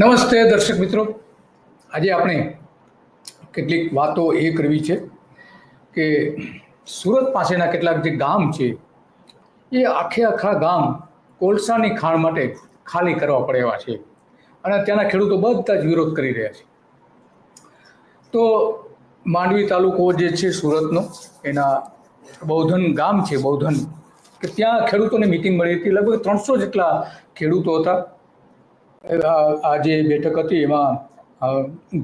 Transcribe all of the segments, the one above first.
નમસ્તે દર્શક મિત્રો. આજે આપણે કેટલીક વાતો એ કરવી છે કે સુરત પાસેના કેટલાક જે ગામ છે, એ આખે આખા ગામ કોલસાની ખાણ માટે ખાલી કરવા પડે એવા છે. અને ત્યાંના ખેડૂતો બધા જ વિરોધ કરી રહ્યા છે. તો માંડવી તાલુકો જે છે સુરતનો, એના બૌધન ગામ છે, બૌધન, કે ત્યાં ખેડૂતોને મિટિંગ મળી હતી. લગભગ ત્રણસો જેટલા ખેડૂતો હતા. આ જે બેઠક હતી એમાં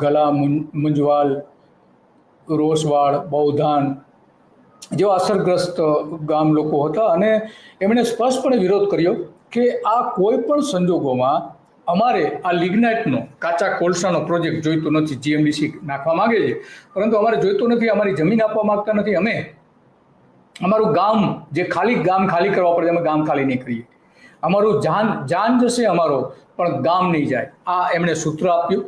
ગલા મુંજવાલ, રોસવાડ બૌધાન જેવા અસરગ્રસ્ત ગામ લોકો હતા અને એમણે સ્પષ્ટપણે વિરોધ કર્યો કે આ કોઈ પણ સંજોગોમાં અમારે આ લિગ્નાઇટનો, કાચા કોલસાનો પ્રોજેક્ટ જોઈતો નથી, જીએમડીસી નાખવા માગે છે. પરંતુ અમારે જોઈતો નથી, અમારી જમીન આપવા માંગતા નથી, અમે અમારું ગામ, જે ખાલી, ગામ ખાલી કરવા પડે, અમે ગામ ખાલી નહીં કરીએ. અમારું જાન જાન જશે અમારો પણ ગામ નહીં જાય. આ એમણે સૂત્ર આપ્યું.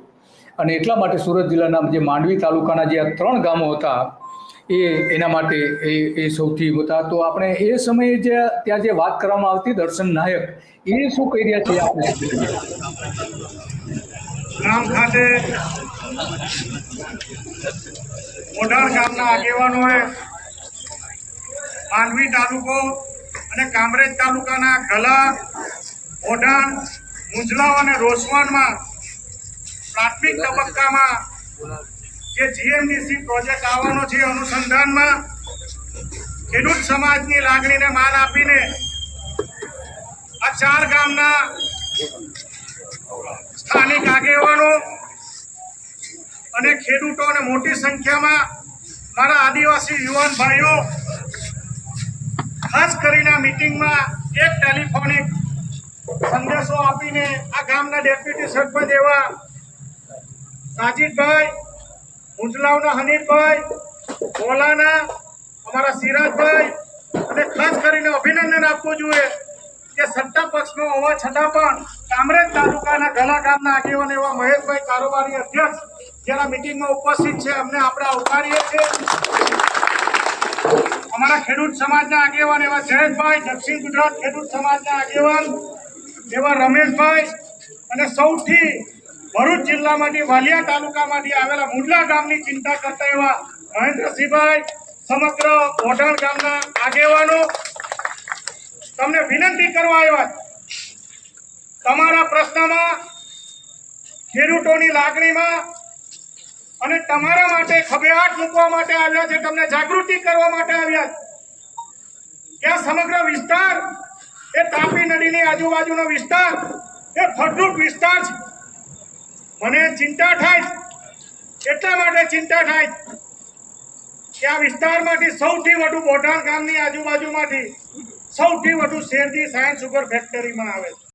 અને એટલા માટે સુરત જિલ્લાના જે માંડવી તાલુકાના જે આ ત્રણ ગામો હતા, એ એના માટે એ એ સૌથી હતા તો આપણે એ સમયે જે ત્યાં જે વાત કરવામાં આવતી, દર્શન નાયક, એ શું કહી રહ્યા છે આપણે. ગામ ખાતે મોઢાણ ગામના આગેવાનોએ માંડવી તાલુકો અને કામરેજ તાલુકાના ગલા, મોઢાણ મુંજલાવ અને રોસવાનમાં પ્રાથમિક તબક્કામાં જે જીએમડીસી પ્રોજેક્ટ આવવાનો છે અનુસંધાનમાં ખેડૂત સમાજની લાગણીને માન આપીને આ ચાર ગામના સ્થાનિક આગેવાનો અને ખેડૂતો અને મોટી સંખ્યામાં મારા આદિવાસી યુવાન ભાઈઓ, ખાસ કરીને મિટિંગમાં એક ટેલિફોનિક સંદેશો આપીને આ ગામના ડેપ્યુટી સરપંચ એવા સાજીદભાઈ, મુંજલાવના હનીફભાઈ મોલાના અમારા સિરાજભાઈ, અને ખાસ કરીને અભિનંદન આપવું જોઈએ કે સત્તા પક્ષનો હોવા છતાં પણ કામરેજ તાલુકાના ઘણા ગામના આગેવાન એવા મહેશભાઈ કારોબારી અધ્યક્ષ, જેના મિટિંગમાં ઉપસ્થિત છે, અમને આપણે આવકારીએ છીએ. અમારા ખેડૂત સમાજના આગેવાન એવા જયેશભાઈ, દક્ષિણ ગુજરાત ખેડૂત સમાજના આગેવાન એવા રમેશભાઈ અને સૌથી ભરૂચ જિલ્લામાંથી વાલિયા તાલુકામાંથી આવેલા મુંડલા ગામની ચિંતા કરતા એવા મહેન્દ્રસિંહભાઈ, સમગ્ર ઓઢાણ ગામના આગેવાનો, તમને વિનંતી કરવા આવ્યા તમારા પ્રશ્નમાં, ખેડૂતોની લાગણીમાં અને તમારા માટે ખભેહાટ મૂકવા માટે આવ્યા છે, તમને જાગૃતિ કરવા માટે આવ્યા છે. કે સમગ્ર વિસ્તાર એ તાપી નદીની આજુબાજુનો વિસ્તાર, એ ફળદ્રુપ વિસ્તાર છે મને ચિંતા થાય. એટલા માટે ચિંતા થાય કે આ વિસ્તારમાંથી સૌથી વધુ બોટાણ ગામની આજુબાજુમાંથી સૌથી વધુ શેરજી સાયન્સ સુગર ફેક્ટરીમાં આવે છે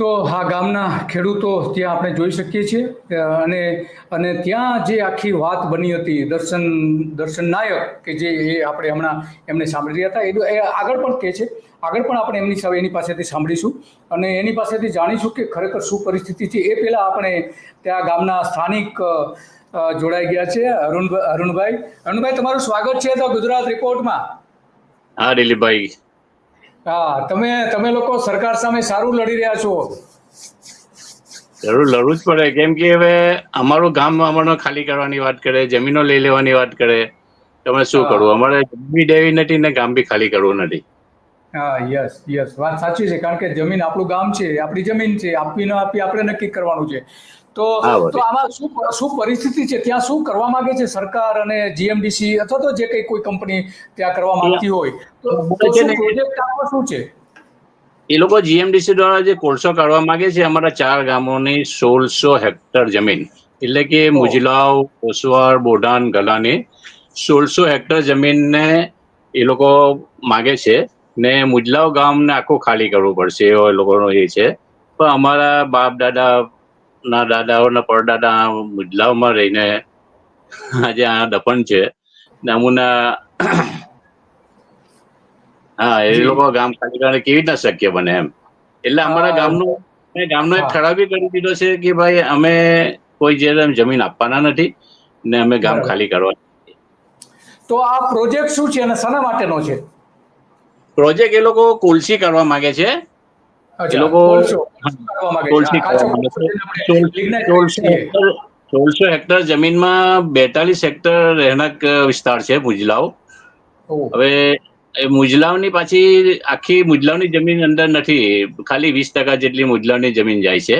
તો આ ગામના ખેડૂતો ત્યાં આપણે જોઈ શકીએ છીએ. અને અને ત્યાં જે આખી વાત બની હતી, દર્શન દર્શન નાયક કે જે એ આપણે હમણાં એમને સાંભળી રહ્યા હતા, એ આગળ પણ કહે છે. આગળ પણ આપણે એમની એની પાસેથી સાંભળીશું. અને એની પાસેથી જાણીશું કે ખરેખર શું પરિસ્થિતિ છે, એ પહેલાં આપણે ત્યાં ગામના સ્થાનિક જોડાઈ ગયા છે અરુણ અરુણભાઈ. અરુણભાઈ, તમારું સ્વાગત છે તો ગુજરાત રિપોર્ટમાં હા, દિલીપભાઈ. હા તમે તમે લોકો સરકાર સામે સારું લડી રહ્યા છો. જરૂર લડવું જ પડે. કેમ કે હવે અમારું ગામ અમારો ખાલી કરવાની વાત કરે જમીનો લઈ લેવાની વાત કરે. તમે શું કરવું? અમારે જમીન દેવી નથી ને ગામ બી ખાલી કરવું નથી. હા યસ યસ. વાત સાચી છે. કારણ કે જમીન આપણું ગામ છે આપણી જમીન છે. આપવી ન આપી આપણે નક્કી કરવાનું છે. તો તો આમાં શું શું પરિસ્થિતિ છે? ત્યાં શું કરવા માંગે છે સરકાર અને જીએમડીસી અથવા તો જે કઈ કોઈ કંપની ત્યાં કરવા માંગતી હોય? તો પ્રોજેક્ટ આપવા શું છે? એ લોકો જીએમડીસી દ્વારા જે કોલસો કાઢવા માંગે છે અમારા ચાર ગામોની સોળસો હેક્ટર જમીન એટલે કે મુજલાવ ઓસવાર બોડાન ગલાની સોળસો હેક્ટર જમીનને એ લોકો માગે છે ને મુજલાવ ગામને આખું ખાલી કરવું પડશે એવો એ લોકોનો એ છે. પણ અમારા બાપ દાદા ના દાદાઓના પરદાદા આ મુજલાવમાં રહીને આજે આ દફન છે. ને અમુના હા એ લોકો ગામ ખાલી કેવી રીતના શક્ય બને એમ? એટલે અમારા ગામનું મેં ગામનો એક. ઠરાવ કરી દીધો છે કે ભાઈ અમે કોઈ જે જમીન આપવાના નથી ને અમે ગામ ખાલી કરવા તો આ પ્રોજેક્ટ શું છે અને શાના માટેનો છે? પ્રોજેક્ટ એ લોકો કોલસી કરવા માંગે છે. અચ્છા, લોકો- સોળસો હેક્ટર જમીનમાં બેતાલીસ હેક્ટર રહેણાંક વિસ્તાર છે મુજલાવ હવે એ મુજલાવની પાછી આખી મુજલાવની જમીન અંદર નથી. ખાલી વીસ ટકા જેટલી મુજલાવની જમીન જાય છે.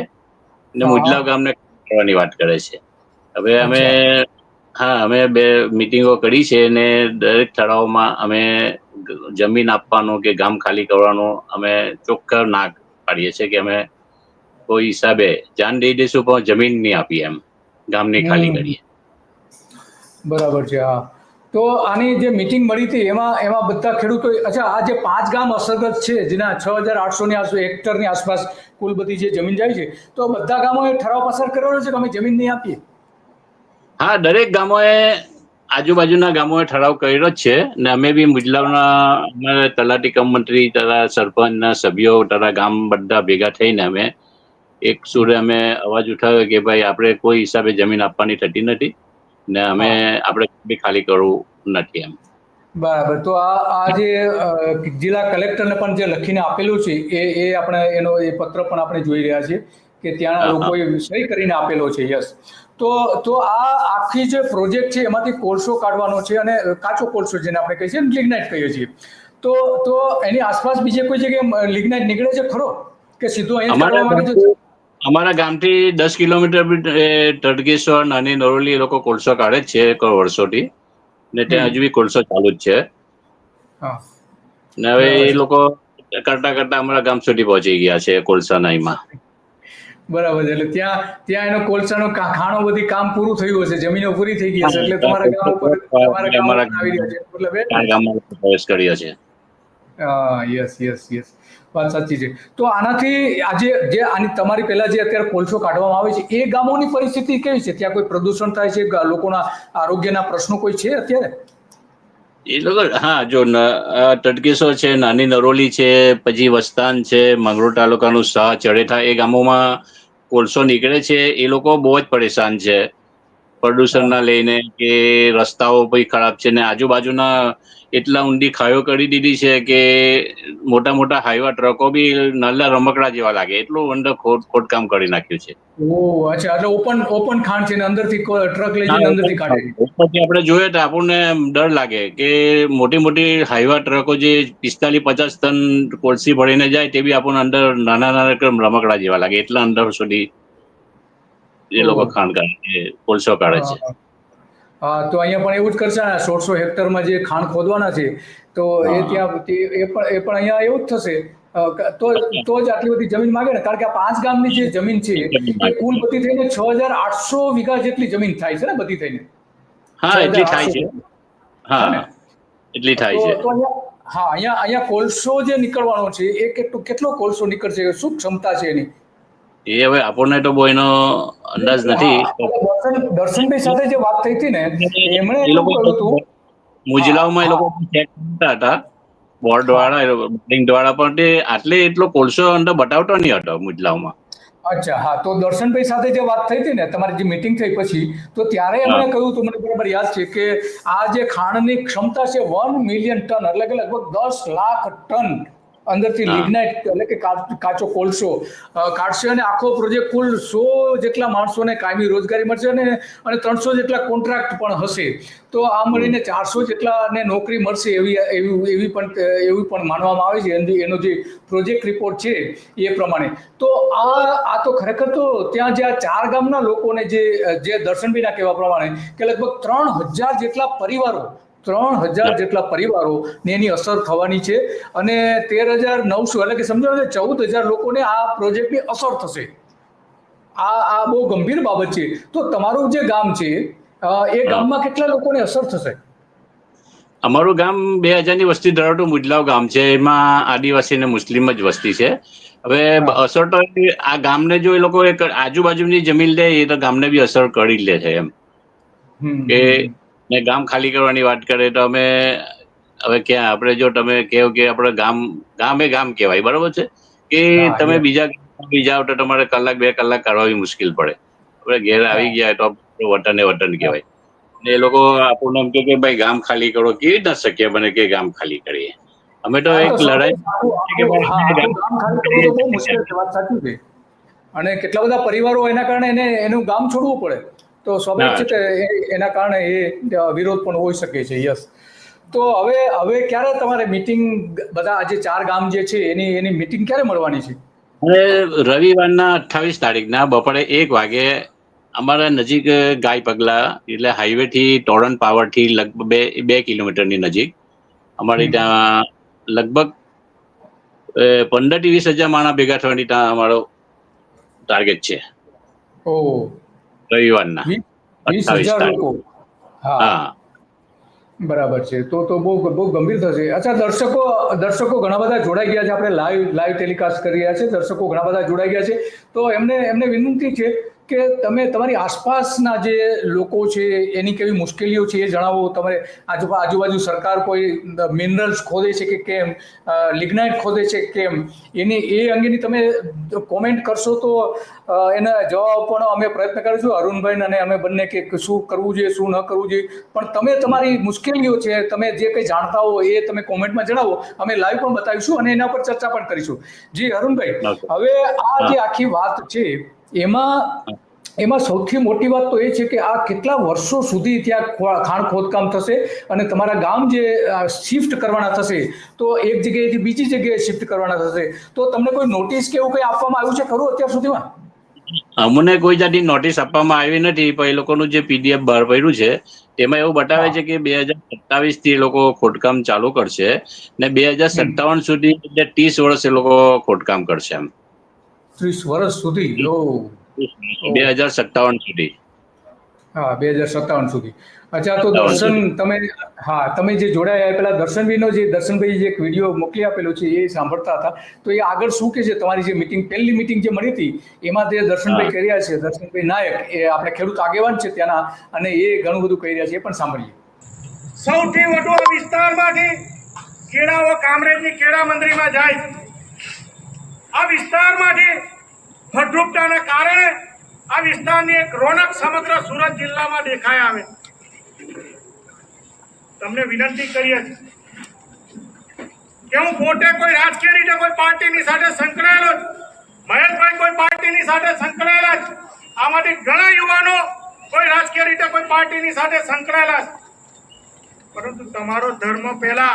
અને હા. મુજલાવ ગામને કરવાની વાત કરે છે. હવે અમે હા અમે બે મિટિંગો કરી છે અને દરેક ઠરાવમાં અમે જમીન આપવાનો કે ગામ ખાલી કરવાનો અમે ચોખ્ખા ના પાડીએ છીએ કે અમે કોઈ હિસાબે જાન દઈ દઈશું પણ જમીન નહીં આપીએ એમ. ગામની ખાલી. કરીએ. બરાબર છે હા. તો આની જે મિટિંગ મળી હતી એમાં એમાં બધા ખેડૂતો અચ્છા આ જે પાંચ ગામ અસરગ્રસ્ત છે જેના છ હજાર આઠસોની આસપાસ હેક્ટરની આસપાસ કુલ બધી જે જમીન જાય છે તો બધા ગામોએ ઠરાવ પસાર કરેલો છે કે અમે જમીન નહીં આપીએ? હા દરેક ગામોએ આજુબાજુના ગામોએ ઠરાવ કર્યો જ છે ને અમે બી મુજલાવના અમારે તલાટી કમ મંત્રી તથા સરપંચના સભ્યો તથા ગામ બધા ભેગા થઈને અમે એક સુરે અમે અવાજ ઉઠાવ્યો કે ભાઈ આપણે કોઈ હિસાબે જમીન આપવાની થતી નથી ને અમે આપણે બી ખાલી કરવું નથી એમ. બરાબર. તો આ આ જે જિલ્લા કલેક્ટરને પણ જે લખીને આપેલું છે એ એ આપણે એનો એ પત્ર પણ આપણે જોઈ રહ્યા છીએ કે ત્યાંના હા. લોકોએ સહી કરીને આપેલો છે યસ. તો તો આ આખી જે પ્રોજેક્ટ છે એમાંથી કોલસો કાઢવાનો છે અને કાચો કોલસો જેને આપણે કહીએ છીએ લિગ્નાઇટ કહીએ છીએ. તો તો એની આસપાસ બીજે કોઈ જગ્યાએ લિગ્નાઇટ નીકળે છે ખરો? કે સીધું અહીંયા અમારા ગામથી- દસ કિલોમીટર તડકેશ્વર નાની નરોલી એ લોકો કોલસો કાઢે જ છે વર્ષોથી. ને ત્યાં હજુ બી કોલસો ચાલુ જ છે. હા. ને હવે એ લોકો કરતા કરતા અમારા ગામ સુધી પહોંચી ગયા છે કોલસાના એમાં. બરાબર એટલે ત્યાં ત્યાં એનો કોલસાનો ખાણો બધી કામ પૂરું થયું હશે. જમીનો પૂરી થઈ ગઈ હશે. એટલે તમારા ગામ ઉપર તમારા ગામ આવી રહ્યા છે. મતલબ પ્રવેશ કર્યો છે. Yes yes yes. વાત સાચી છે. તો આનાથી આજે જે આની તમારી પહેલા જે અત્યારે કોલસો કાઢવામાં આવે છે એ ગામોની પરિસ્થિતિ કેવી છે? ત્યાં કોઈ પ્રદૂષણ થાય છે? લોકોના આરોગ્યના પ્રશ્નો કોઈ છે અત્યારે? એ લોકો હા જો આ છે નાની નરોલી છે પછી વસ્તાન છે મંગરોળ તાલુકાનું શાહ ચડેઠા એ ગામોમાં કોલસો નીકળે છે એ લોકો બહુ જ પરેશાન છે. પ્રદૂષણના લઈને કે રસ્તાઓ પછી ખરાબ છે ને આજુબાજુના એટલા ઊંડી ખાયો કરી દીધી છે કે મોટા મોટા હાઈવા ટ્રકો બી નાના રમકડા જેવા લાગે. એટલું અંદર ખોટ ખોટકામ કરી નાખ્યું છે. ઓ અચ્છા એટલે ઓપન ઓપન ખાણ છે ને અંદરથી ટ્રક લઈ જઈને અંદરથી કાઢે પછી આપણે જોઈએ તો આપણને ડર લાગે કે મોટી મોટી હાઈવા ટ્રકો જે પિસ્તાલીસ પચાસ ટન કોલસી ભરીને જાય તે બી આપણને અંદર નાના નાના રમકડા જેવા લાગે. એટલા અંદર સુધી એ લોકો ઓહ. ખાણ કોલસો કાઢે છે. તો અહીંયા પણ એવું જ કરશે ને સોળસો હેક્ટરમાં જે ખાણ ખોદવાના છે તો એ ત્યાં એ પણ એ પણ અહીંયા એવું જ થશે. તો તો જ આટલી બધી જમીન માંગે ને કારણ કે આ પાંચ ગામની જે જમીન છે એ કુલ બધી થઈને છ હજાર આઠસો વીઘા જેટલી જમીન થાય છે ને બધી થઈને. હા એટલી થાય છે. હા એટલી થાય છે. તો અહીંયા હા અહીંયા અહીંયા કોલસો જે નીકળવાનો છે એ કેટલો કેટલો કોલસો નીકળશે શું ક્ષમતા છે એની? એ હવે આપણને તો બહુ એનો અંદાજ નથી. દર્શનભાઈ સાથે જે વાત થઈ હતી ને એમણે એ લોકો કહ્યું મુજલાવમાં એ લોકો ચેક કરતા હતા. બોર્ડ દ્વારા બિલ્ડિંગ વાળા પણ તે આટલે એટલો કોલસો અંદર બતાવતો નહીં હતો મુજલાવમાં અચ્છા હા તો દર્શનભાઈ સાથે જે વાત થઈ હતી ને તમારી જે મીટિંગ થઈ પછી તો ત્યારે એમણે કહ્યું હતું મને બરાબર યાદ છે કે આ જે ખાણની ક્ષમતા છે વન મિલિયન ટન એટલે કે લગભગ દસ લાખ ટન અંદરથી. લિગ્નાઇટ એટલે કે કાચો કોલસો કાઢશે અને આખો પ્રોજેક્ટ કુલ સો જેટલા માણસોને કાયમી રોજગારી મળશે અને અને ત્રણસો જેટલા કોન્ટ્રાક્ટ પણ હશે. તો આ મળીને ચારસો જેટલાને નોકરી મળશે એવી એવી એવી પણ એવું પણ માનવામાં આવે છે. એનો- એનો જે પ્રોજેક્ટ રિપોર્ટ છે એ પ્રમાણે. તો આ આ તો ખરેખર તો ત્યાં જે આ ચાર ગામના લોકોને જે જે દર્શનબીના કહેવા પ્રમાણે કે લગભગ ત્રણ હજાર જેટલા પરિવારો ત્રણ હજાર જેટલા પરિવારો ને એની અસર થવાની છે અને તેર હજાર નવસો એટલે કે સમજો ને ચૌદ હજાર લોકોને આ પ્રોજેક્ટની અસર થશે. આ આ બહુ ગંભીર બાબત છે. તો તમારું જે ગામ છે એ ગામમાં કેટલા લોકોને અસર થશે? અમારું ગામ બે હજારની વસ્તી ધરાવતું મુજલાવ ગામ છે. એમાં આદિવાસી અને મુસ્લિમ જ વસ્તી છે. હવે અસર તો આ ગામને જો એ લોકો આજુબાજુની જમીન લે એ તો ગામને બી અસર કરી લે છે એમ. કે. ને ગામ ખાલી કરવાની વાત કરે તો અમે હવે ક્યાં આપણે જો તમે કહો કે આપણે ગામ ગામે ગામ કહેવાય બરોબર છે? કે તમે બીજા બીજા ગામમાં બી જાઓ તો તમારે કલાક બે કલાક કાઢવી મુશ્કેલ પડે. આપણે ઘેર આવી ગયા તો વતન એ વતન કહેવાય. ને એ લોકો આપણને એમ કે ભાઈ ગામ ખાલી કરો કેવી રીતના શક્ય બને કે ગામ ખાલી કરીએ? અમે તો એક લડાઈ અને કેટલા બધા પરિવારો એના કારણે એને એનું ગામ છોડવું પડે. તો સ્વાભાવિક છે કે એના કારણે એ વિરોધ પણ હોઈ શકે છે યસ. તો હવે હવે ક્યારે તમારે મીટિંગ બધા આજે ચાર ગામ જે છે એની એની મીટિંગ ક્યારે મળવાની છે? હવે રવિવારના અઠ્ઠાવીસ તારીખના બપોરે એક વાગે અમારા નજીક ગાય પગલા એટલે હાઈવે થી ટોરન પાવરથી લગભગ બે બે કિલોમીટરની નજીક. અમારી ત્યાં લગભગ પંદરથી વીસ હજાર માણસ ભેગા થવાની ત્યાં અમારો ટાર્ગેટ છે. રવિવારના વીસ વીસ 28 હજાર લોકો. હા. હા. બરાબર છે. તો તો બહુ બહુ ગંભીર થશે. અચ્છા દર્શકો દર્શકો ઘણા બધા જોડાઈ ગયા છે. આપણે લાઈવ લાઈવ ટેલિકાસ્ટ કરી રહ્યા છે. દર્શકો ઘણા બધા જોડાઈ ગયા છે. તો એમને એમને વિનંતી છે કે તમે તમારી આસપાસના જે લોકો છે એની કેવી મુશ્કેલીઓ છે એ જણાવો. તમે આજુ આજુબાજુ સરકાર કોઈ મિનરલ્સ ખોદે છે કે કેમ? લિગ્નાઇટ ખોદે છે કેમ? એની એ અંગેની તમે કોમેન્ટ કરશો તો એના જવાબ પણ અમે પ્રયત્ન કરીશું. અરુણભાઈ અને અમે બંને કે શું કરવું જોઈએ શું ન કરવું જોઈએ. પણ તમે તમારી મુશ્કેલીઓ છે તમે જે કંઈ જાણતા હો એ તમે કોમેન્ટમાં જણાવો. અમે લાઈવ પણ બતાવીશું અને એના પર ચર્ચા પણ કરીશું. જી અરુણભાઈ હવે આ જે આખી વાત છે એમાં એમાં સૌથી મોટી વાત તો એ છે કે આ કેટલા વર્ષો સુધી ત્યાં ખાણ ખોદકામ થશે અને તમારા ગામ જે શિફ્ટ કરવાના થશે તો એક જગ્યાએથી બીજી જગ્યાએ શિફ્ટ કરવાના થશે. તો તમને કોઈ નોટિસ કે એવું કંઈ આપવામાં આવ્યું છે ખરું અત્યાર સુધીમાં? અમને કોઈ જાતની નોટિસ આપવામાં આવી નથી પણ એ લોકોનું જે પીડીએફ બહાર પડ્યું છે તેમાં એવું બતાવે છે કે બે હજાર સત્તાવીસથી એ લોકો ખોદકામ ચાલુ કરશે ને બે હજાર સત્તાવન સુધી એટલે ત્રીસ વર્ષ એ લોકો ખોદકામ કરશે એમ. ત્રીસ વર્ષ સુધી બે હજાર સત્તાવન સુધી. હા બે હજાર સત્તાવન સુધી. અચ્છા તો દર્શન તમે હા તમે જે જોડાયા પેલા દર્શનભાઈનો જે દર્શનભાઈ જે એક વીડિયો મોકલી આપેલો છે એ સાંભળતા હતા. તો એ આગળ શું કે છે? તમારી જે મિટિંગ પહેલી મિટિંગ જે મળી હતી એમાં જે દર્શનભાઈ કરી રહ્યા છે દર્શનભાઈ નાયક એ આપણે ખેડૂત આગેવાન છે ત્યાંના અને એ ઘણું બધું કહી રહ્યા છે એ પણ સાંભળીએ. સૌથી વધુ વિસ્તારમાંથી કેળાઓ કામરેજની કેળા મંદિરમાં જાય આ વિસ્તારમાંથી ફળદ્રુપતાના કારણે આ વિસ્તારની એક રોનક સમગ્ર સુરત જિલ્લામાં દેખાય આવે તમને વિનંતી કરીએ કે હું પોતે કોઈ રાજકીય રીતે કોઈ પાર્ટીની સાથે સંકળાયેલો જ મહેશભાઈ કોઈ પાર્ટીની સાથે સંકળાયેલા જ આમાંથી ઘણા યુવાનો કોઈ રાજકીય રીતે કોઈ પાર્ટીની સાથે સંકળાયેલા છે. પરંતુ તમારો ધર્મ પહેલા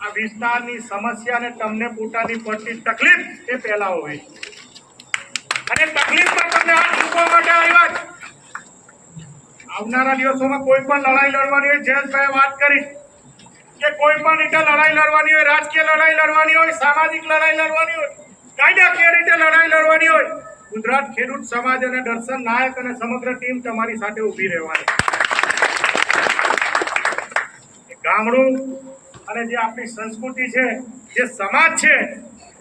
આ વિસ્તારની સમસ્યા અને તમને પોતાની પડતી તકલીફ એ પહેલા હોય. અને તકલીફ પણ તમને હાથ મૂકવા માટે આવ્યા આવનારા દિવસોમાં કોઈ પણ લડાઈ લડવાની હોય જયેશભાઈએ વાત કરી કે કોઈ પણ રીતે લડાઈ લડવાની હોય, રાજકીય લડાઈ લડવાની હોય, સામાજિક લડાઈ લડવાની હોય, કાયદાકીય રીતે લડાઈ લડવાની હોય, ગુજરાત ખેડૂત સમાજ અને દર્શન નાયક અને સમગ્ર ટીમ તમારી સાથે ઊભી રહેવાની. ગામડું અને જે આપણી સંસ્કૃતિ છે જે સમાજ છે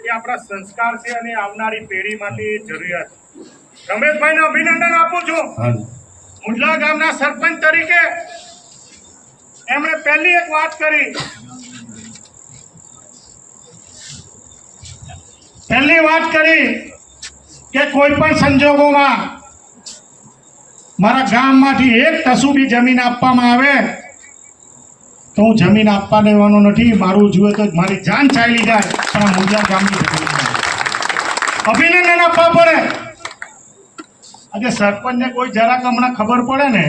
એ આપણા સંસ્કાર છે અને આવનારી પેઢી માટે જરૂરિયાત છે. રમેશભાઈને અભિનંદન આપું છું. મુંડલા ગામના સરપંચ તરીકે એમણે પહેલી એક વાત કરી. પહેલી વાત કરી કે કોઈ પણ સંજોગોમાં મારા ગામમાંથી એક તસુબી જમીન આપવામાં આવે તો હું જમીન આપવા દેવાનો નથી, મારું જુએ તો મારી જાન ચાલી જાય. પણ આ ગામની અભિનંદન આપવા પડે. આજે સરપંચને કોઈ જરાક હમણાં ખબર પડે ને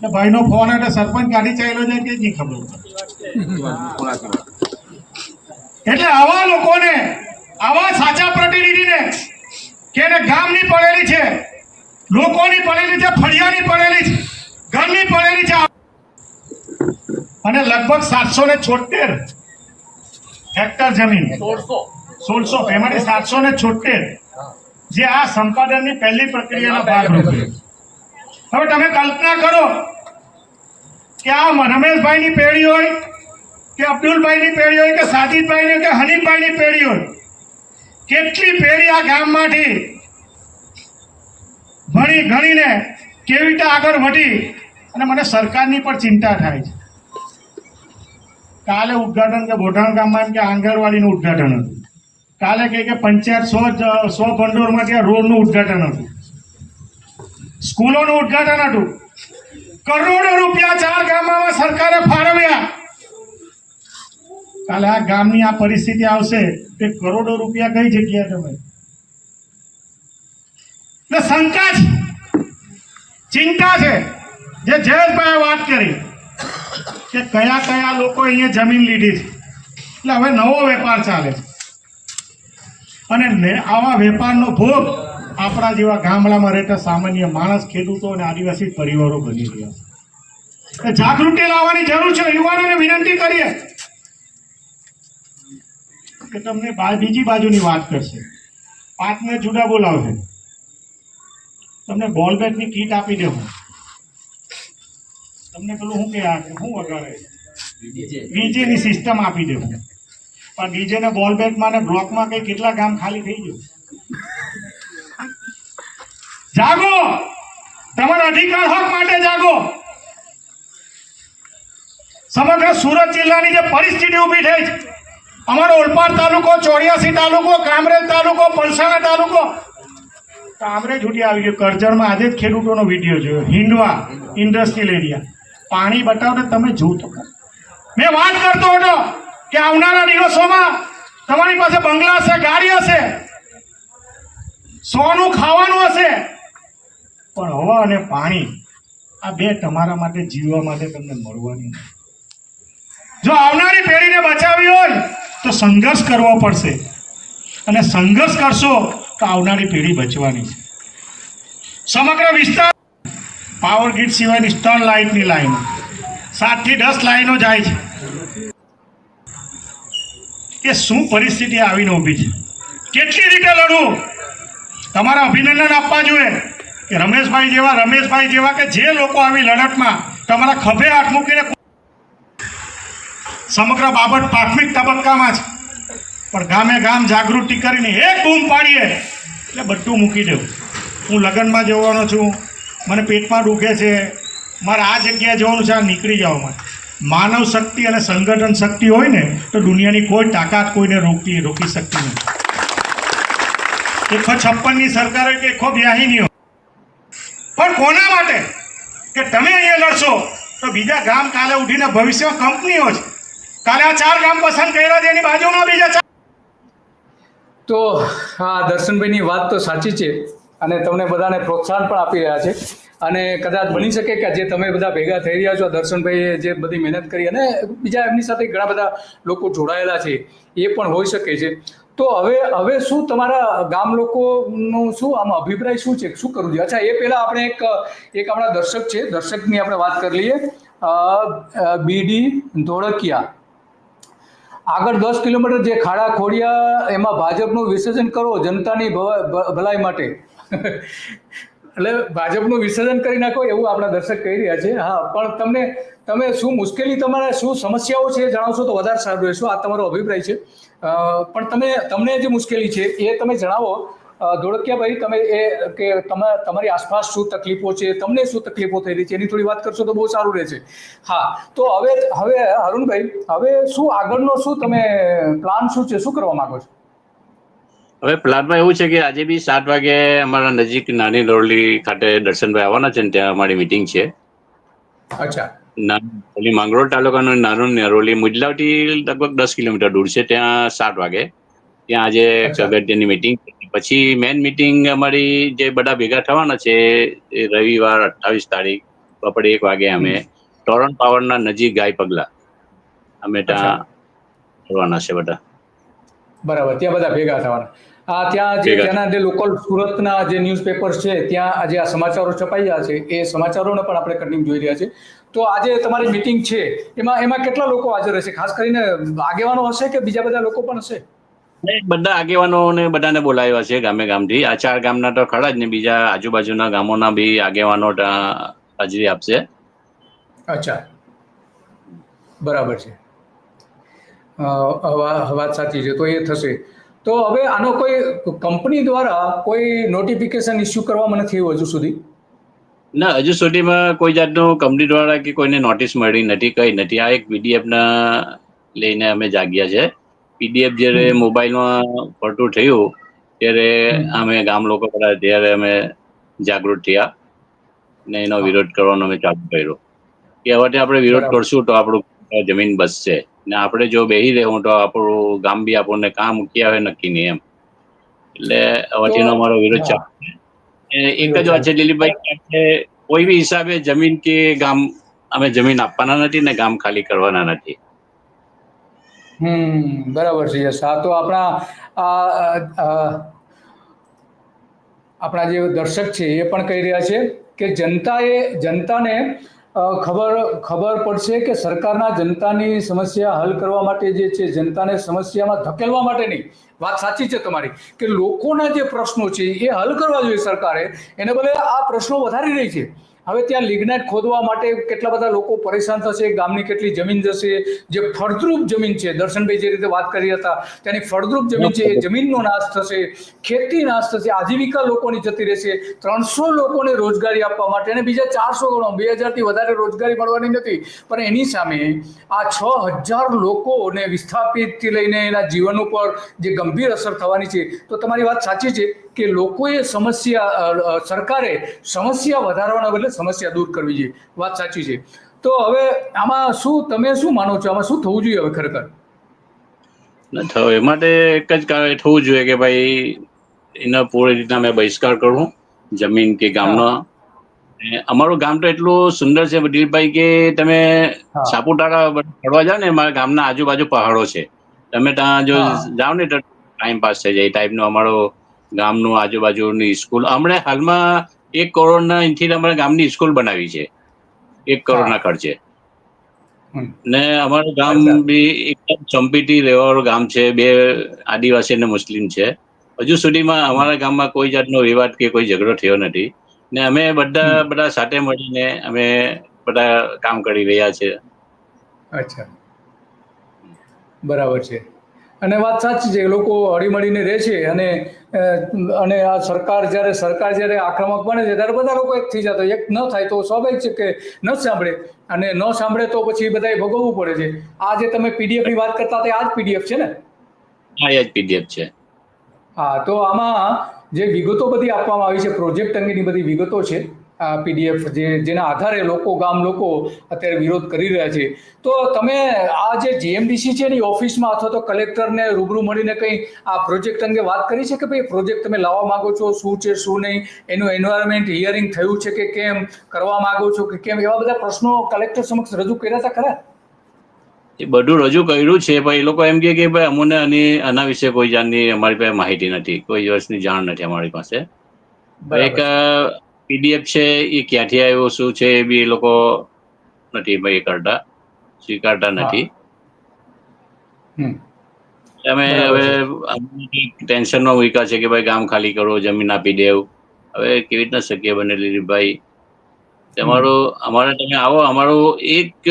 કે ભાઈનો ફોન એટલે સરપંચ ગાડી ચાલ્યો જાય કે નહીં ખબર એટલે આવા લોકોને, આવા સાચા પ્રતિનિધિને, કે એને ગામની પડેલી છે, લોકોની પડેલી છે, ફળિયાની પડેલી છે ઘરની પડેલી છે અને લગભગ સાતસો ને છોતેર હેક્ટર જમીન. સોળસો. એમાંથી સાતસો ને છોતેર જે આ સંપાદનની પહેલી પ્રક્રિયાના ભાગરૂપે હવે તમે કલ્પના કરો કે આ રમેશભાઈની પેઢી હોય કે અબ્દુલભાઈની પેઢી હોય કે સાજિદભાઈની કે હનીફભાઈની પેઢી હોય કેટલી પેઢી આ ગામમાંથી ભણી ગણીને કેવી રીતે આગળ વધી? અને મને સરકારની પણ ચિંતા થાય છે. કાલે ઉદઘાટન કે બોટાણ ગામમાં એમ કે આંગણવાડીનું ઉદઘાટન હતું. કાલે કહે કે પંચાયત સો સો ભંડોળમાં ત્યાં રોડનું ઉદઘાટન હતું. સ્કૂલોનું ઉદઘાટન હતું. કરોડો રૂપિયા ચાર ગામમાં સરકારે ફાળવ્યા. કાલે આ ગામની આ પરિસ્થિતિ આવશે તે કરોડો રૂપિયા કઈ જગ્યાએ તમે? શંકા છે ચિંતા છે. જે જયેશભાઈ વાત કરી કે કયા કયા લોકો અહીંયા જમીન લીધી છે? એટલે હવે નવો વેપાર ચાલે છે. અને આવા વેપારનો ભોગ આપણા જેવા ગામડામાં રહેતા સામાન્ય માણસ, ખેડૂતો અને આદિવાસી પરિવારો બની રહ્યા છે. જાગૃતિ લાવવાની જરૂર છે. યુવાનોને વિનંતી કરીએ કે તમને બીજી બાજુની વાત કરશે. પાંચને જુદા બોલાવશે તમને બોલ બેટની કીટ આપી દેવું. તમને પેલું શું કે આ શું વગાડે? ડીજે. ની સિસ્ટમ આપી દેવું. પણ ડીજે ને બોલ બેટમાં ને બ્લોકમાં કઈ કેટલા ગામ ખાલી થઈ ગયું? જાગો! તમારા અધિકાર હક માટે જાગો! સમગ્ર સુરત જિલ્લાની જે પરિસ્થિતિ ઊભી થઈ છે અમારો ઓલપાડ તાલુકો ચોર્યાસી તાલુકો કામરેજ તાલુકો પલસાણા તાલુકો કામરેજ ઉઠી આવી ગયો. કરજણમાં આજે જ ખેડૂતોનો વીડિયો જોયો. હિન્ડવા ઇન્ડસ્ટ્રીયલ એરિયા. પાણી બતાવો તમે જો તો મેં વાત કરતો હતો કે આવનારા દિવસોમાં તમારી પાસે બંગલા હશે, ગાડી હશે, સોનું ખાવાનું હશે, પણ હવા અને પાણી આ બે તમારા માટે જીવવા માટે તમને મળવાની. જો આવનારી પેઢીને બચાવી હોય તો સંઘર્ષ કરવો પડશે. અને સંઘર્ષ કરશો તો આવનારી પેઢી બચવાની છે. સમગ્ર વિસ્તાર પાવર ગ્રીડ સિવાયની ત્રણ લાઇનની લાઈનો સાતથી દસ લાઈનો જાય છે. કે શું પરિસ્થિતિ આવીને ઊભી છે? કેટલી રીતે લડવું? તમારે અભિનંદન આપવા જોઈએ કે રમેશભાઈ જેવા રમેશભાઈ જેવા કે જે લોકો આવી લડતમાં તમારા ખભે હાથ મૂકીને સમગ્ર બાબત પ્રાથમિક તબક્કામાં છે. પણ ગામે ગામ જાગૃતિ કરીને એક બૂમ પાડીએ એટલે બધું મૂકી દેવું. હું લગ્નમાં જવાનો છું. મને પેટમાં દુખે છે. મારે આ જગ્યાએ જવાનું છે, આ નીકળી જાવ મને માનવ શક્તિ અને સંગઠન શક્તિ હોય ને, તો દુનિયાની કોઈ તાકાત કોઈને રોકી રોકી શકતી નથી. એકસો છપ્પનની સરકાર હોય કે એકસો બ્યાસીની હોય. પણ કોના માટે? કે તમે અહીંયા લડશો, તો બીજા ગામ કાલે ઉઠીને ભવિષ્યમાં કંપનીઓ છે. કાલે આ ચાર ગામ પસંદ કર્યા છે, એની બાજુમાં બીજા ચાર. તો હા દર્શનભાઈની વાત તો સાચી છે. અને તમને બધાને પ્રોત્સાહન પણ આપી રહ્યા છે. અને કદાચ બની શકે કે જે તમે બધા ભેગા થઈ રહ્યા છો દર્શનભાઈએ જે બધી મહેનત કરી અને બીજા એમની સાથે ઘણા બધા લોકો જોડાયેલા છે, એ પણ હોઈ શકે છે. તો હવે હવે શું તમારા ગામ લોકોનું શું આમ અભિપ્રાય શું છે? શું કરવું જોઈએ? અચ્છા, એ પહેલાં આપણે એક એક આપણા દર્શક છે, દર્શકની આપણે વાત કરી લઈએ. બીડી ધોળકિયા. આગળ દસ કિલોમીટર જે ખાડા ખોડિયા, એમાં ભાજપનું વિસર્જન કરો, જનતાની ભલાઈ માટે. એટલે ભાજપનું વિસર્જન કરી નાખો એવું આપણા દર્શક કહી રહ્યા છે. હા, પણ તમને, તમે શું મુશ્કેલી તમારા, શું સમસ્યાઓ છે જણાવશો તો વધારે સારું રહેશો. આ તમારો અભિપ્રાય છે. પણ તમે, તમને જે મુશ્કેલી છે એ તમે જણાવો. ધોળકિયાભાઈ, તમે એ કે તમે, તમારી આસપાસ શું તકલીફો છે, તમને શું તકલીફો થઈ રહી છે, એની થોડી વાત કરશો તો બહુ સારું રહેશે. હા, તો હવે હવે અરુણભાઈ, હવે શું આગળનો શું તમે પ્લાન શું છે? શું કરવા માંગો છો? હવે પ્લાનમાં એવું છે કે આજે બી સાત વાગે અમારા નજીક નાની લોરલી ખાતે દર્શનભાઈ આવવાના છે ને ત્યાં અમારી મિટિંગ છે. અચ્છા. નાની માંગરોળ તાલુકાનું નાનું નરોલી મુજલાવટી લગભગ દસ કિલોમીટર દૂર છે ત્યાં સાત વાગે. ત્યાં આજે. અગત્યની મિટિંગ પછી મેન મિટિંગ અમારી જે બધા ભેગા થવાના છે એ રવિવાર અઠ્ઠાવીસ તારીખ બપોરે એક વાગે અમે ટોરન પાવરના નજીક ગાય પગલા. અમે ત્યાં કરવાના છે બધા. બરાબર ત્યાં બધા ભેગા થવાના. આ ત્યાં જે ત્યાંના જે લોકલ સુરતના જે ન્યૂઝપેપર્સ છે ત્યાં આજે આ સમાચારો છપાઈ રહ્યા છે. એ સમાચારોને પણ આપણે કટિંગ જોઈ રહ્યા છે તો આજે તમારી મિટિંગ છે એમાં એમાં કેટલા લોકો હાજર રહેશે? ખાસ કરીને આગેવાનો હશે કે બીજા બધા લોકો પણ હશે? બધા આગેવાનોને બધાને બોલાવ્યા છે ગામે ગામથી આ ચાર ગામના તો ખરા જ ને બીજા આજુબાજુના ગામોના બી આગેવાનો હાજરી આપશે. અચ્છા. બરાબર છે. હવા વાત સાચી છે તો એ થશે. તો હવે આનો કોઈ કંપની દ્વારા કોઈ નોટિફિકેશન ઇસ્યુ કરવામાં નથી આવ્યું હજુ સુધી? ના હજુ સુધીમાં કોઈ જાતનું કંપની દ્વારા કે કોઈને નોટિસ મળી નથી કઈ નથી. આ એક પીડીએફ ના લઈને અમે જાગ્યા છે. પીડીએફ જ્યારે મોબાઈલમાં પડતું થયું ત્યારે અમે ગામ લોકો બધા ત્યારે અમે જાગૃત થયા ને એનો વિરોધ કરવાનો અમે ચાલુ કર્યો. કે હવે આપણે વિરોધ કરશું તો આપણું જમીન બચશે ને આપણે જો બેહી રહેવું તો આપણું ગામ બી આપણને કામ મૂકી આવે નક્કી નહીં એમ. એટલે હવેથીનો અમારો વિરોધ. ચાલુ એક જ વાત છે દિલીપભાઈ કે કોઈ બી હિસાબે જમીન કે ગામ અમે જમીન આપવાના નથી ને ગામ ખાલી કરવાના નથી. હમ બરાબર છે યસ આ તો આપણા આપણા જે દર્શક છે એ પણ કહી રહ્યા છે કે જનતાએ જનતાને ખબર ખબર પડશે કે સરકારના જનતાની સમસ્યા હલ કરવા માટે જે છે, જનતાને સમસ્યામાં ધકેલવા માટે નહીં વાત સાચી છે તમારી, કે લોકોના જે પ્રશ્નો છે એ હલ કરવા જોઈએ સરકારે, એને બદલે આ પ્રશ્નો વધારી રહી છે. હવે ત્યાં લિગ્નાઇટ ખોદવા માટે કેટલા બધા લોકો પરેશાન થશે ગામની કેટલી જમીન જશે જે ફળદ્રુપ જમીન છે દર્શનભાઈ જે રીતે વાત કરી હતા તેની ફળદ્રુપ જમીન છે એ જમીનનો નાશ થશે ખેતી નાશ થશે આજીવિકા લોકોની જતી રહેશે ત્રણસો લોકોને રોજગારી આપવા માટે અને બીજા ચારસો ગણો બે હજારથી વધારે રોજગારી મળવાની નથી. પણ એની સામે આ છ હજાર લોકોને વિસ્થાપિતથી લઈને એના જીવન ઉપર જે ગંભીર અસર થવાની છે તો તમારી વાત સાચી છે કે લોકોએ સમસ્યા સરકારે સમસ્યા વધારવાના બદલે સમસ્યા દૂર કરવી જોઈએ. વાત સાચી છે. તો હવે આમાં શું તમે શું માનો છો? આમાં શું થવું જોઈએ હવે ખરેખર? એ માટે એક જ કારણ થવું જોઈએ કે ભાઈ એના પૂરી રીતના મેં બહિષ્કાર કરું જમીન કે ગામનો. અમારું ગામ તો એટલું સુંદર છે દિલીપભાઈ કે તમે સાપુતારા ફરવા જાઓ ને મારા ગામના આજુબાજુ પહાડો છે. તમે ત્યાં જો જાવ જાઓ ને તો ટાઈમ પાસ થઈ જાય એ ટાઈપનો અમારો ગામનું આજુબાજુની સ્કૂલ હમણાં હાલમાં એક કરોડના અહીંથી અમારા ગામની સ્કૂલ બનાવી છે. એક કરોડના ખર્ચે. ને અમારું ગામ બી એકદમ ચંપીટી રહેવાવાળું ગામ છે. બે આદિવાસી અને મુસ્લિમ છે. હજુ સુધીમાં અમારા ગામમાં કોઈ જાતનો વિવાદ કે કોઈ ઝઘડો થયો નથી. ને અમે બધા બધા સાથે મળીને અમે બધા કામ કરી રહ્યા છે. અચ્છા. બરાબર છે. અને વાત સાચી છે લોકો હળીમળીને રહે છે અને અને આ સરકાર જ્યારે સરકાર જ્યારે આક્રમક બને છે ત્યારે બધા લોકો એક થઈ જતા. એક ન થાય તો સ્વાભાવિક છે કે ન સાંભળે. અને ન સાંભળે તો પછી બધાએ ભોગવવું પડે છે. આ જે તમે પીડીએફની વાત કરતા હતા આ જ પીડીએફ છે ને? હા એ જ પીડીએફ છે. હા તો આમાં જે વિગતો બધી આપવામાં આવી છે પ્રોજેક્ટ અંગેની બધી વિગતો છે આ પીડીએફ જે જેના આધારે લોકો ગામ લોકો અત્યારે વિરોધ કરી રહ્યા છે. તો તમે આ જે જીએમડીસી છે એની ઓફિસમાં અથવા તો કલેક્ટરને રૂબરૂ મળીને કંઈ આ પ્રોજેક્ટ અંગે વાત કરી છે કે ભાઈ પ્રોજેક્ટ તમે લાવવા માગો છો શું છે શું નહીં એનું એન્વાયરમેન્ટ હિયરિંગ થયું છે કે કેમ કરવા માંગો છો કે કેમ એવા બધા પ્રશ્નો કલેક્ટર સમક્ષ રજૂ કર્યા હતા ખરા? એ બધું રજૂ કર્યું છે પણ એ લોકો એમ કહે કે ભાઈ અમને અને આના વિશે કોઈ જાતની અમારી પાસે માહિતી નથી કોઈ દિવસની જાણ નથી અમારી પાસે. એક. પીડીએફ છે એ ક્યાંથી આવ્યો શું છે એ બી એ લોકો નથી ભાઈ કરતા સ્વીકારતા નથી. અમે હવે ટેન્શનનો વિકાસ છે કે ભાઈ ગામ ખાલી કરો જમીન આપી દેવ. હવે કેવી રીતના શક્ય બને દિલીપભાઈ તમારો અમારે તમે આવો અમારો એક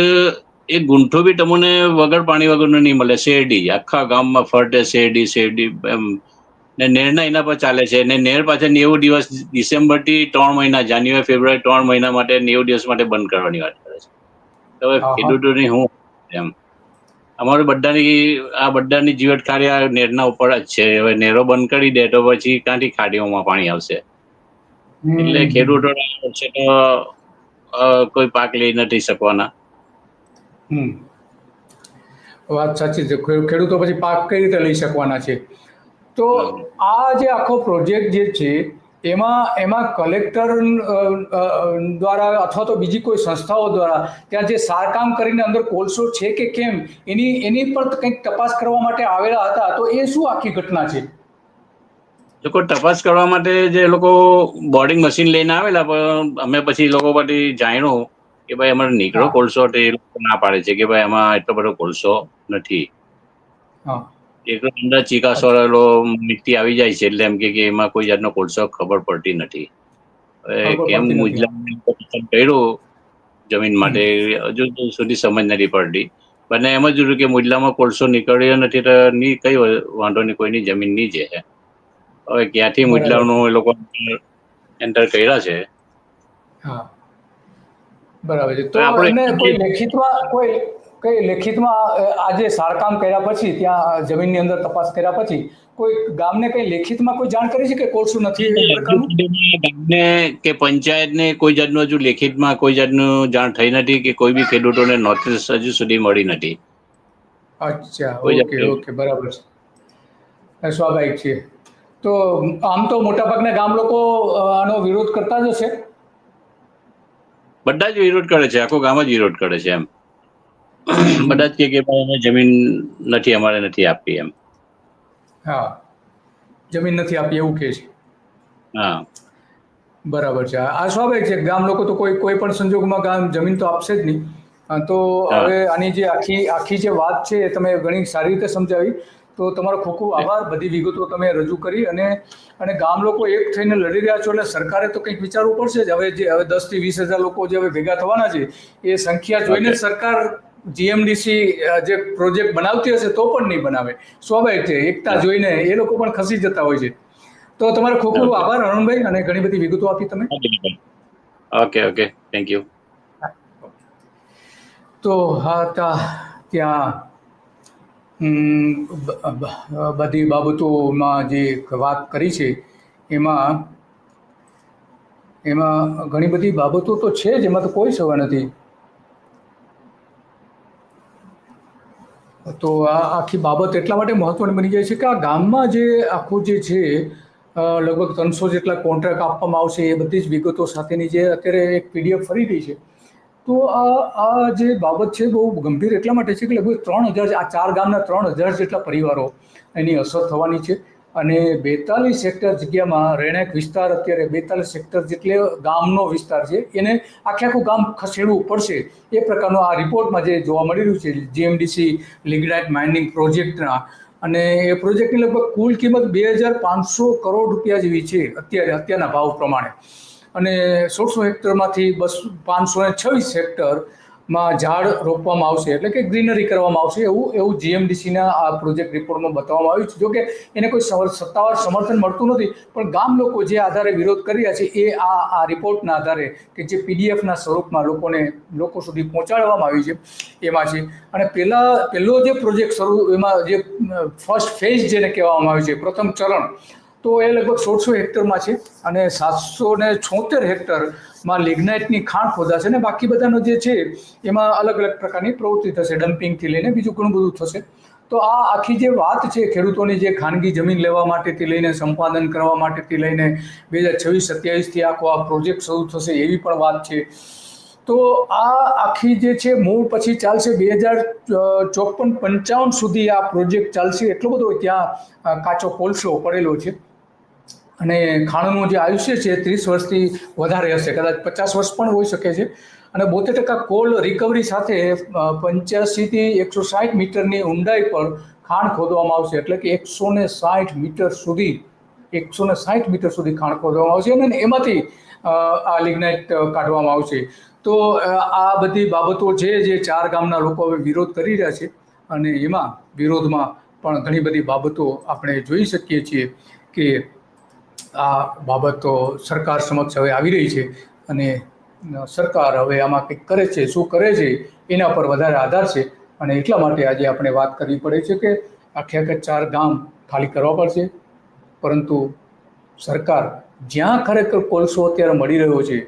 એક ગુંઠો બી તમને વગર પાણી વગરનો નહીં મળે શેરડી આખા ગામમાં ફરતે શેરડી શેરડી એમ ને નેરના એના પર ચાલે છે. ને નેર પાછળ નેવું દિવસ ડિસેમ્બરથી ત્રણ મહિના જાન્યુઆરી ફેબ્રુઆરી ત્રણ મહિના માટે નેવું દિવસ માટે બંધ કરવાની વાત કરે છે. તો. ખેડૂતોની હું એમ. અમારું બધાની આ બધાની જીવટ આ નેરના ઉપર જ છે. હવે નેરો બંધ કરી દે તો પછી ક્યાંથી ખાડીઓમાં પાણી આવશે? એટલે ખેડૂતો છે તો કોઈ પાક લઈ નથી શકવાના. વાત સાચી છે. ખેડૂતો પછી પાક કઈ રીતે લઈ શકવાના છે? તો આ જે આખો પ્રોજેક્ટ જે છે એમાં એમાં કલેક્ટર દ્વારા અથવા તો બીજી કોઈ સંસ્થાઓ દ્વારા ત્યાં જે સારકામ કરીને અંદર કોલસો છે કે કેમ એની એની પર કંઈક તપાસ કરવા માટે આવેલા હતા તો એ શું આખી ઘટના છે? લોકો તપાસ કરવા માટે જે લોકો બોર્ડિંગ મશીન લઈને આવેલા પણ અમે પછી લોકો માટે જાણ્યું કે ભાઈ અમારે નીકળો કોલસો તો એ લોકો ના પાડે છે કે ભાઈ એમાં એટલો બધો કોલસો નથી. હા. એક અંદર ચીકાસ વાળેલો મિટ્ટી આવી જાય છે એટલે એમ કે એમાં કોઈ જાતનો કોલસો ખબર પડતી નથી. હવે કેમ મુજલા કર્યું જમીન માટે હજુ સુધી સમજ નથી પડતી. બંને એમ જ જોયું કે મુજલામાં કોલસો નીકળ્યો નથી તો ની કઈ વાંધો નહીં કોઈની જમીન નહીં છે. હવે ક્યાંથી. મુજલાનું એ લોકો એન્ટર કર્યા છે? હા. બરાબર છે. તો આપણે- કોઈ લેખિતમાં કોઈ કઈ લેખિતમાં આજે સારકામ કર્યા પછી ત્યાં જમીનની અંદર તપાસ કર્યા પછી કોઈ ગામને કઈ લેખિતમાં કોઈ જાણ કરી છે કે કોલસું નથી ગામને કે પંચાયતને કોઈ જાતનું હજુ લેખિતમાં કોઈ જાતનું જાણ થઈ નથી કે કોઈ બી ખેડૂતોને નોટિસ હજુ સુધી મળી નથી. અચ્છા ઓકે ઓકે બરાબર છે. સ્વાભાવિક છે. તો આમ તો મોટાભાગના ગામ લોકો આનો વિરોધ કરતા જ હશે. બધા જ વિરોધ કરે છે આખો ગામ જ વિરોધ કરે છે એમ. બધા જ કે ભાઈ અમે જમીન નથી અમારે નથી આપવી એમ. હા. જમીન નથી આપી એવું કહે છે. હા. બરાબર છે. આ સ્વાભાવિક છે. ગામ લોકો તો કોઈ કોઈ પણ સંજોગમાં ગામ જમીન તો આપશે જ નહીં. તો હવે આની જે આખી આખી જે વાત છે એ તમે ઘણી સારી રીતે સમજાવી. તો તમારો ખૂબ ખૂબ આભાર. બધી વિગતો તમે રજૂ કરી અને અને ગામ લોકો એક થઈને લડી રહ્યા છો એટલે સરકારે તો કંઈક વિચારવું પડશે જ. હવે જે હવે દસથી વીસ હજાર લોકો જે હવે ભેગા થવાના છે એ સંખ્યા જોઈને સરકાર જીએમડીસી જે પ્રોજેક્ટ બનાવતી હશે તો પણ નહીં બનાવે. સ્વાભાવિક છે એકતા જોઈને એ લોકો પણ ખસી જતા હોય છે. તો તમારો ખૂબ ખૂબ આભાર અરુણભાઈ અને ઘણી બધી વિગતો આપી તમે. Okay okay. થેન્ક યુ તો હા ત્યાં બધી બાબતોમાં જે વાત કરી છે એમાં એમાં ઘણી બધી બાબતો તો છે જ એમાં તો કોઈ સવાલ નથી. તો આ આખી બાબત એટલા માટે મહત્વની બની જાય છે કે આ ગામમાં જે આખું જે છે લગભગ ત્રણસો જેટલા કોન્ટ્રાક્ટ આપવામાં આવશે એ બધી જ વિગતો સાથેની જે અત્યારે એક પીડીએફ ફરી રહી છે. તો આ આ જે બાબત છે બહુ ગંભીર એટલા માટે છે કે લગભગ ત્રણ હજાર, આ ચાર ગામના ત્રણ હજાર જેટલા પરિવારો એની અસર થવાની છે. અને બેતાલીસ હેક્ટર જગ્યામાં રહેણાંક વિસ્તાર અત્યારે બેતાલીસ હેક્ટર જેટલે ગામનો વિસ્તાર છે. એને આખે આખું ગામ ખસેડવું પડશે. એ પ્રકારનું આ રિપોર્ટમાં જે જોવા મળી રહ્યું છે, જીએમડીસી લિગ્નાઇટ માઇનિંગ પ્રોજેક્ટના. અને એ પ્રોજેક્ટની લગભગ કુલ કિંમત બે હજાર પાંચસો કરોડ રૂપિયા જેવી છે અત્યારે, અત્યારના ભાવ પ્રમાણે. અને સોળસો હેક્ટરમાંથી બસ પાંચસો ને છવ્વીસ હેક્ટરમાં ઝાડ રોપવામાં આવશે, એટલે કે ગ્રીનરી કરવામાં આવશે એવું એવું જીએમડીસીના આ પ્રોજેક્ટ રિપોર્ટમાં બતાવવામાં આવ્યું છે. જોકે એને કોઈ સત્તાવાર સમર્થન મળતું નથી, પણ ગામ લોકો જે આધારે વિરોધ કરી રહ્યા છે, એ આ આ રિપોર્ટના આધારે કે જે પીડીએફના સ્વરૂપમાં લોકોને, લોકો સુધી પહોંચાડવામાં આવી છે, એમાં છે. અને પહેલાં પહેલો જે પ્રોજેક્ટ શરૂ, એમાં જે ફર્સ્ટ ફેઝ જેને કહેવામાં આવ્યું છે, પ્રથમ ચરણ તો એ લગભગ સોળસો હેક્ટરમાં છે અને સાતસો ને છોતેર હેક્ટરમાં લિગ્નાઇટની ખાણ ખોદાશે અને બાકી બધાનો જે છે એમાં અલગ અલગ પ્રકારની પ્રવૃત્તિ થશે ડમ્પિંગથી લઈને બીજું ઘણું બધું થશે. તો આ આખી જે વાત છે ખેડૂતોની જે ખાનગી જમીન લેવા માટેથી લઈને, સંપાદન કરવા માટેથી લઈને બે હજાર છવ્વીસ, સત્યાવીસથી આખો આ પ્રોજેક્ટ શરૂ થશે એવી પણ વાત છે. તો આ આખી જે છે મૂળ પછી ચાલશે બે હજાર ચોપન પંચાવન સુધી આ પ્રોજેક્ટ ચાલશે. એટલો બધો ત્યાં કાચો કોલસો પડેલો છે. અને ખાણનું જે આયુષ્ય છે ત્રીસ વર્ષથી વધારે હશે. કદાચ પચાસ વર્ષ પણ હોઈ શકે છે. અને બોતેર ટકા કોલ રિકવરી સાથે પંચ્યાસીથી એકસો સાઠ મીટરની ઊંડાઈ પર ખાણ ખોદવામાં આવશે. એટલે કે એકસો ને સાઠ મીટર સુધી, એકસો ને સાઠ મીટર સુધી ખાણ ખોદવામાં આવશે અને એમાંથી આ લિગ્નાઇટ કાઢવામાં આવશે. તો આ બધી બાબતો છે જે ચાર ગામના લોકો હવે વિરોધ કરી રહ્યા છે. અને એમાં વિરોધમાં પણ ઘણી બધી બાબતો આપણે જોઈ શકીએ છીએ કે આ બાબતો સરકાર સમક્ષ હવે આવી રહી છે અને સરકાર હવે આમાં કંઈક કરે છે, શું કરે છે, એના પર વધારે આધાર છે. અને એટલા માટે આજે આપણે વાત કરવી પડે છે કે આખે આખે ચાર ગામ ખાલી કરવા પડશે. પરંતુ સરકાર જ્યાં ખરેખર કોલસો અત્યારે મળી રહ્યો છે,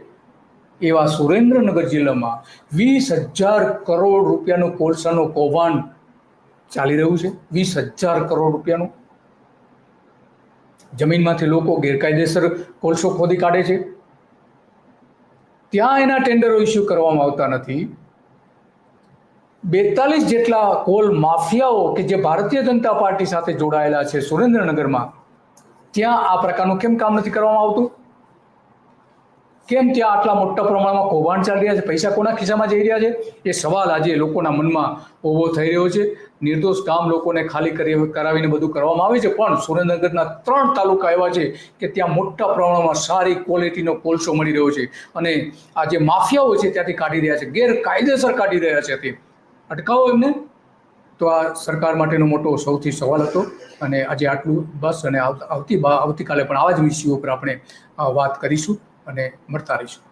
એવા સુરેન્દ્રનગર જિલ્લામાં વીસ હજાર કરોડ રૂપિયાનું કોલસાનું કૌભાંડ ચાલી રહ્યું છે. વીસ હજાર કરોડ રૂપિયાનું. જમીનમાંથી લોકો ગેરકાયદેસર કોલસો ખોદી કાઢે છે. ત્યાં એના ટેન્ડરો ઇસ્યુ કરવામાં આવતા નથી. બેતાલીસ જેટલા કોલ માફિયાઓ કે જે ભારતીય જનતા પાર્ટી સાથે જોડાયેલા છે સુરેન્દ્રનગરમાં, ત્યાં આ પ્રકારનું કેમ કામ નથી કરવામાં આવતું? કેમ ત્યાં આટલા મોટા પ્રમાણમાં કૌભાંડ ચાલી રહ્યા છે? પૈસા કોના ખિસ્સામાં જઈ રહ્યા છે? એ સવાલ આજે લોકોના મનમાં ઊભો થઈ રહ્યો છે. નિર્દોષ ગામ લોકોને ખાલી કરી કરાવીને બધું કરવામાં આવે છે. પણ સુરેન્દ્રનગરના ત્રણ તાલુકા એવા છે કે ત્યાં મોટા પ્રમાણમાં સારી ક્વોલિટીનો કોલસો મળી રહ્યો છે. અને આ જે માફિયાઓ છે ત્યાંથી કાઢી રહ્યા છે. ગેરકાયદેસર કાઢી રહ્યા છે તે. અટકાવો એમને. તો આ સરકાર માટેનો મોટો સૌથી સવાલ હતો. અને આજે આટલું બસ અને આવ- આવતી આવતીકાલે પણ આવા જ વિષયો પર આપણે વાત કરીશું. અને મળતા રહીશું.